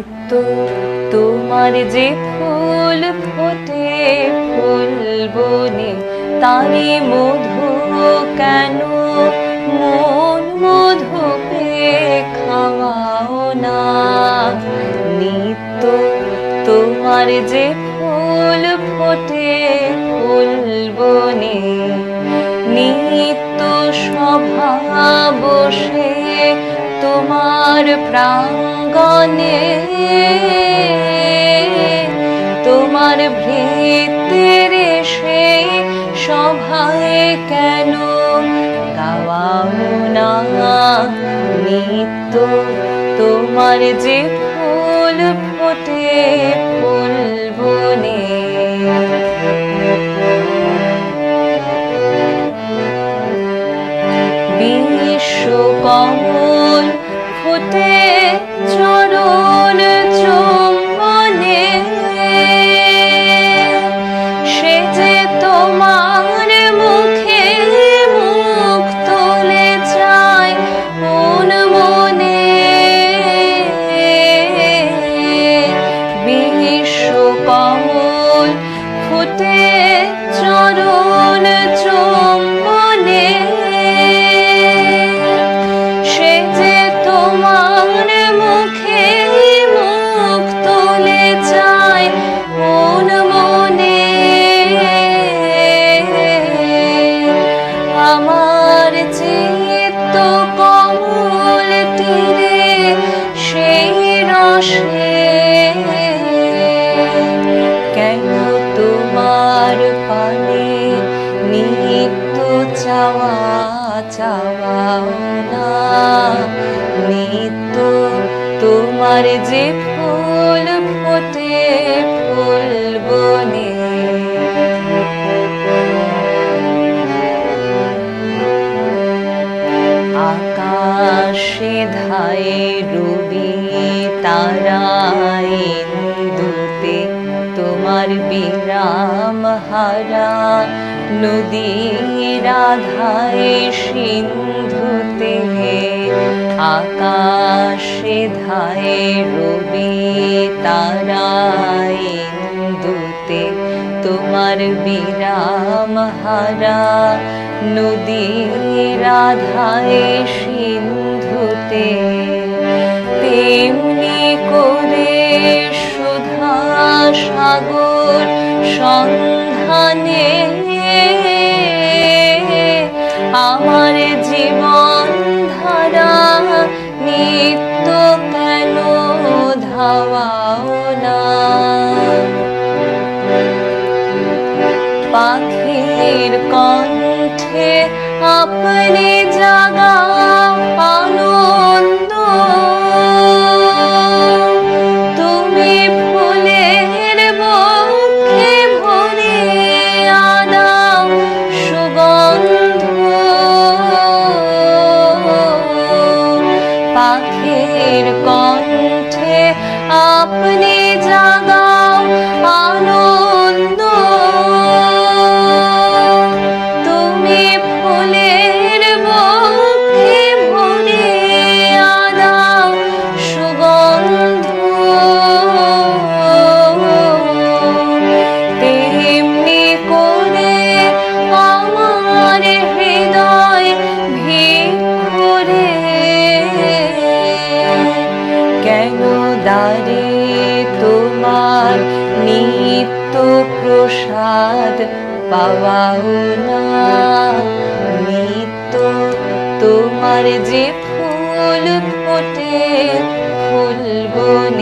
নিত্য তোমার যে ফুল ফোটে, ফুল বনে, তারে মধু কেন? মন মধু পেয়ে খাওয়াও না। নিত্য তোমার যে ফুল ফোটে, ফুল বনে, নিত্য সভা বসে তোমার প্রাঙ্গণে, তোমার ভৃতের সেই সভায় কেন গাওয়াও না? নিত্য তোমার যে ফুল ফোটে ফুল বনে। বিশ্বকমল ফুটে চরণ চুম্বনে। সে যে তোমার মুখে মুখ তুলে যায় মন মনে। বিশ্বকমল ফুটে পানে নিত্য চাওয়া চাওয়াও না। নিত্য তোমার যে ফুল ফোটে, ফুল বনে। আকাশে ধায়ে রবি তারায় তোমার বিরাম হারা। নদীর আধায় সিন্ধুতে আকাশে ধায়ে রবি তারায় ইন্দুতে তোমার বিরাম হারা। নদীর আধায় সিন্ধুতে তেমনি করে সুধা সাগর সন্ধানে আমার জীবন ধারা নিত্য কেন ধাওয়াও না? পাখির কণ্ঠে আপনি জাগা পাখির কণ্ঠে আপনি জাগাও আনন্দ। তুমি ফুলের বক্ষে ভরে আনাও সুগন্ধ। তেমনি করে আমার কেন দাঁড়ে তোমার নিত্য প্রসাদ পাওয়াও না। নিত্য তোমার যে ফুল ফুটে ফুল বনে